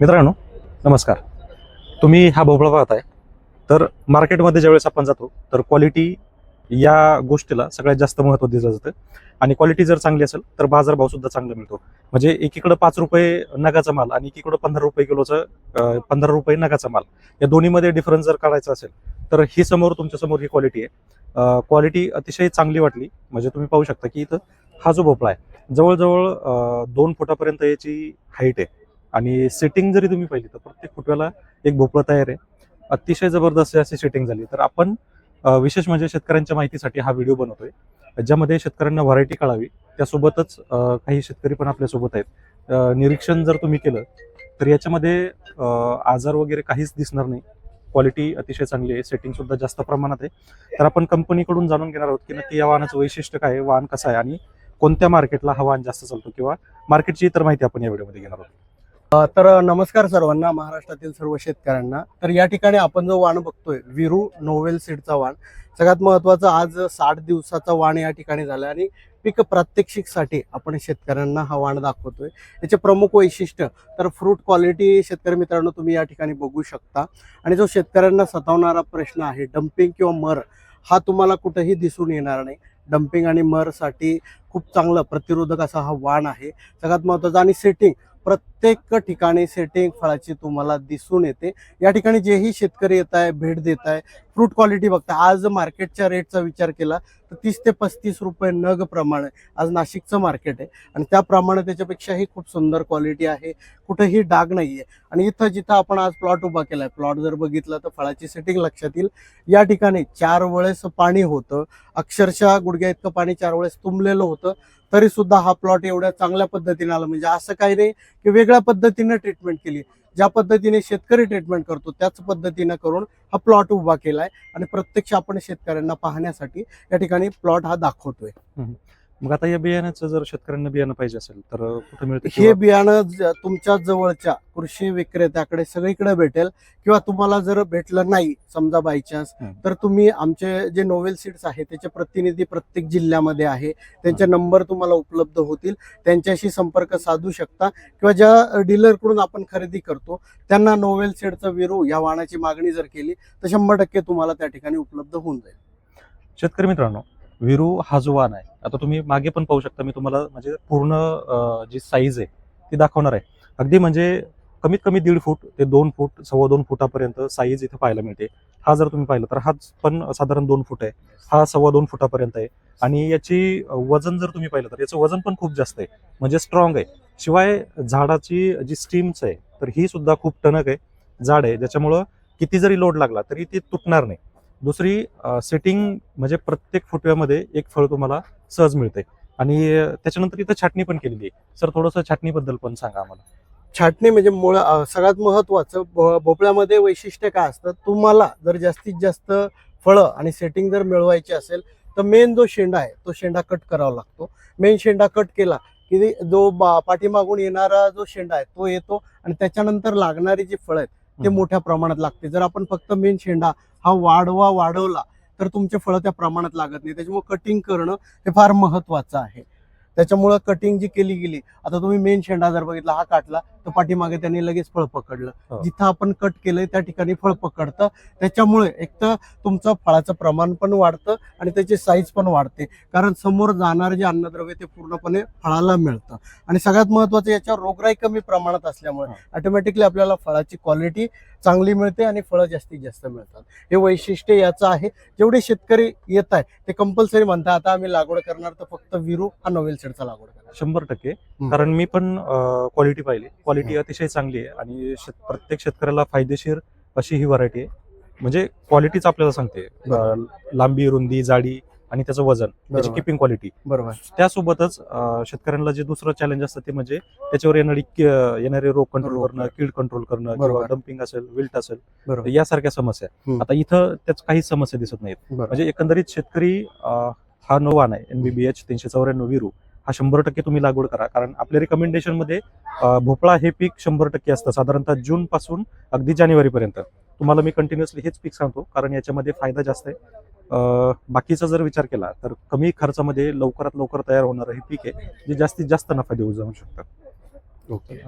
मित्रांनो नमस्कार. तुम्ही हा भोपळा पाहताय. तर मार्केटमध्ये ज्यावेळेस आपण जातो तर क्वालिटी या गोष्टीला सगळ्यात जास्त महत्त्व दिलं जातं. आणि क्वालिटी जर चांगली असेल तर बाजारभाव सुद्धा चांगला मिळतो. म्हणजे एकीकडं पाच रुपये नगाचा माल आणि एकीकडं पंधरा रुपये किलोचं पंधरा रुपये नगाचा माल. या दोन्हीमध्ये डिफरन्स जर काढायचा असेल तर ही समोर तुमच्यासमोर ही क्वालिटी आहे. क्वालिटी अतिशय चांगली वाटली. म्हणजे तुम्ही पाहू शकता की इथं हा जो भोपळा आहे जवळजवळ दोन फुटापर्यंत याची हाईट आहे. आणि सेटिंग जरी तुम्ही पाहिली तर प्रत्येक फुटव्याला एक भोपळा तयार आहे. अतिशय जबरदस्त अशी सेटिंग झाली. तर आपण विशेष म्हणजे शेतकऱ्यांच्या माहितीसाठी हा व्हिडिओ बनवतोय. ज्यामध्ये शेतकऱ्यांना व्हरायटी कळावी. त्यासोबतच काही शेतकरी पण आपल्यासोबत आहेत. निरीक्षण जर तुम्ही केलं तर याच्यामध्ये आजार वगैरे काहीच दिसणार नाही. क्वालिटी अतिशय चांगली आहे. सेटिंग सुद्धा जास्त प्रमाणात आहे. तर आपण कंपनीकडून जाणून घेणार आहोत की नक्की या वाहनाचं वैशिष्ट्य काय आहे वाहन कसं आहे आणि कोणत्या मार्केटला हा वाहन जास्त चालतो किंवा मार्केटची इतर माहिती आपण या व्हिडिओमध्ये घेणार आहोत. तर नमस्कार सर्वांना महाराष्ट्रातील सर्व शेतकऱ्यांना. तर या ठिकाणी आपण जो वाण बघतोय विरू नोवेल सीडचा वाण सगळ्यात महत्वाचं आज साठ दिवसाचा वाण या ठिकाणी झाला आणि पीक प्रात्यक्षिकसाठी आपण शेतकऱ्यांना हा वाण दाखवतोय. याचे प्रमुख वैशिष्ट्य तर फ्रूट क्वालिटी शेतकरी मित्रांनो तुम्ही या ठिकाणी बघू शकता. आणि जो शेतकऱ्यांना सतावणारा प्रश्न आहे डम्पिंग किंवा मर हा तुम्हाला कुठेही दिसून येणार नाही. डम्पिंग आणि मरसाठी खूप चांगलं प्रतिरोधक असा हा वाण आहे. सगळ्यात महत्वाचं आणि सेटिंग प्रत्येक ठिकाणी सेटिंग फळाची तुम्हाला दिसून येते. या ठिकाणी जेही शेतकरी येत आहे भेट देत आहे फ्रूट क्वालिटी बघता. आज मार्केटच्या रेटचा विचार केला तर तीस ते पस्तीस रुपये नग प्रमाणे आज नाशिकचं मार्केट आहे. आणि त्याप्रमाणे त्याच्यापेक्षाही खूप सुंदर क्वालिटी आहे. कुठेही डाग नाही आहे आणि इथं जिथं आपण आज प्लॉट उभा केलाय प्लॉट जर बघितलं तर फळाची सेटिंग लक्षात येईल. या ठिकाणी चार वेळेस पाणी होतं. अक्षरशः गुडघ्या इतकं पाणी चार वेळेस तुंबलेलं होतं. तरी सुद्धा हा प्लॉट एवढ्या चांगल्या पद्धतीने आला. म्हणजे असं काही नाही की वेगळ्या पद्धतीने ट्रीटमेंट केली. ज्या पद्धतीने शेतकरी ट्रीटमेंट करतो त्याच पद्धतीने करून हा प्लॉट उभा केलाय. आणि प्रत्यक्ष आपण शेतकऱ्यांना पाहण्यासाठी या ठिकाणी प्लॉट हा दाखवतोय. मग आता या बियाण्याचं जर शेतकऱ्यांना बियाणं पाहिजे असेल तर कुठे मिळतं हे किंवा- बियाणं ज- तुमच्या जवळच्या कृषी विक्रेत्याकडे सगळीकडे भेटेल किंवा तुम्हाला जर भेटलं नाही समजा बाय चान्स. तर तुम्ही आमचे जे नोवेल सीड्स आहे त्याचे प्रतिनिधी प्रत्येक जिल्ह्यामध्ये आहे. त्यांचे नंबर तुम्हाला उपलब्ध होतील. त्यांच्याशी संपर्क साधू शकता. किंवा ज्या डीलरकडून आपण खरेदी करतो त्यांना नोवेल सीडचं विरू या वाहनाची मागणी जर केली तर शंभर टक्के तुम्हाला त्या ठिकाणी उपलब्ध होऊन जाईल. शेतकरी मित्रांनो विरू हा जो आहे. आता तुम्ही मागे पण पाहू शकता मी तुम्हाला म्हणजे पूर्ण जी साईज आहे ती दाखवणार आहे. अगदी म्हणजे कमीत कमी दीड फूट ते दोन फूट सव्वा दोन फुटापर्यंत साईज इथे पाहायला मिळते. हा जर तुम्ही पाहिलं तर हाच पण साधारण दोन फूट आहे. हा सव्वा दोन फुटापर्यंत आहे. आणि याची वजन जर तुम्ही पाहिलं तर याचं वजन पण खूप जास्त आहे. म्हणजे स्ट्रॉंग आहे. शिवाय झाडाची जी स्टीम्स आहे तर ही सुद्धा खूप टणक आहे. जाड आहे ज्याच्यामुळं किती जरी लोड लागला तरी ती तुटणार नाही. दुसरी सेटिंग म्हणजे प्रत्येक फुटव्यामध्ये एक फळ तुम्हाला सहज मिळते. आणि त्याच्यानंतर इथं छाटणी पण केलेली आहे. सर थोडंसं छाटणीबद्दल पण सांगा आम्हाला. छाटणी म्हणजे मुळ सगळ्यात महत्वाचं भोपळ्यामध्ये वैशिष्ट्य काय असतं? तुम्हाला जर जास्तीत जास्त फळं आणि सेटिंग जर मिळवायची असेल तर मेन जो शेंडा आहे तो शेंडा कट करावा लागतो. मेन शेंडा कट केला की जो पाठीमागून येणारा जो शेंडा आहे तो येतो आणि त्याच्यानंतर लागणारी जी फळं आहेत ते. मोठ्या प्रमाणात लागते. जर आपण फक्त मेन शेंडा हा वाढवा वाढवला तर तुमचे फळं त्या प्रमाणात लागत नाही. त्याच्यामुळे कटिंग करणं हे फार महत्वाचं आहे. त्याच्यामुळं कटिंग जी केली गेली आता तुम्ही मेन शेंडा जर बघितला हा काटला तर पाठीमागे त्यांनी लगेच फळ पकडलं. हो. जिथं आपण कट केलंय त्या ठिकाणी फळ पकडतं. त्याच्यामुळे एक तर तुमचं फळाचं प्रमाण पण वाढतं आणि त्याची साईज पण वाढते. कारण समोर जाणारे जे अन्नद्रव्य ते पूर्णपणे फळाला मिळतं. आणि सगळ्यात महत्वाचं याच्यावर रोगराई कमी प्रमाणात असल्यामुळे हो. ऑटोमॅटिकली आपल्याला फळाची क्वालिटी चांगली मिळते आणि फळं जास्तीत जास्त मिळतात. हे वैशिष्ट्य याचं आहे. जेवढे शेतकरी येत आहे ते कंपल्सरी म्हणतात आता आम्ही लागवड करणार तर फक्त विरू हा नोवेल सेडचा लागवड करणार. शंभर टक्के. कारण मी पण क्वालिटी पाहिली. क्वालिटी अतिशय चांगली आहे. आणि शेत- प्रत्येक शेतकऱ्याला फायदेशीर अशी ही व्हरायटी आहे. म्हणजे क्वालिटीच आपल्याला सांगते. अं, लांबी रुंदी जाडी आणि त्याचं वजन त्याची बरोबर. किपिंग क्वालिटी बरोबर. त्यासोबतच अं, शेतकऱ्यांना जे दुसरं चॅलेंज असतं ते म्हणजे त्याच्यावर येणारी कि- येणारे रोग कंट्रोल रोग. करणं कीड कंट्रोल करणं किंवा बरोबर. डम्पिंग असेल विल्ट असेल बरोबर. यासारख्या समस्या हम्म. आता इथं त्याच काही समस्या दिसत नाहीत. बरोबर. म्हणजे एकंदरीत शेतकरी अं, हा नोवान आहे एनबीबीएच तीनशे चौऱ्याण्णव विरू. हा शंभर टक्के तुम्ही लागवड करा. कारण आपल्या रिकमेंडेशनमध्ये भोपळा हे पीक शंभर टक्के असतं. साधारणतः जूनपासून अगदी जानेवारीपर्यंत तुम्हाला मी कंटिन्युअसली हेच पीक सांगतो कारण याच्यामध्ये फायदा जास्त आहे. बाकीचा जर विचार केला तर कमी खर्चामध्ये लवकरात लवकर तयार होणारं हे पीक आहे जे जास्तीत जास्त नफा देऊ जाऊ शकतं. ओके.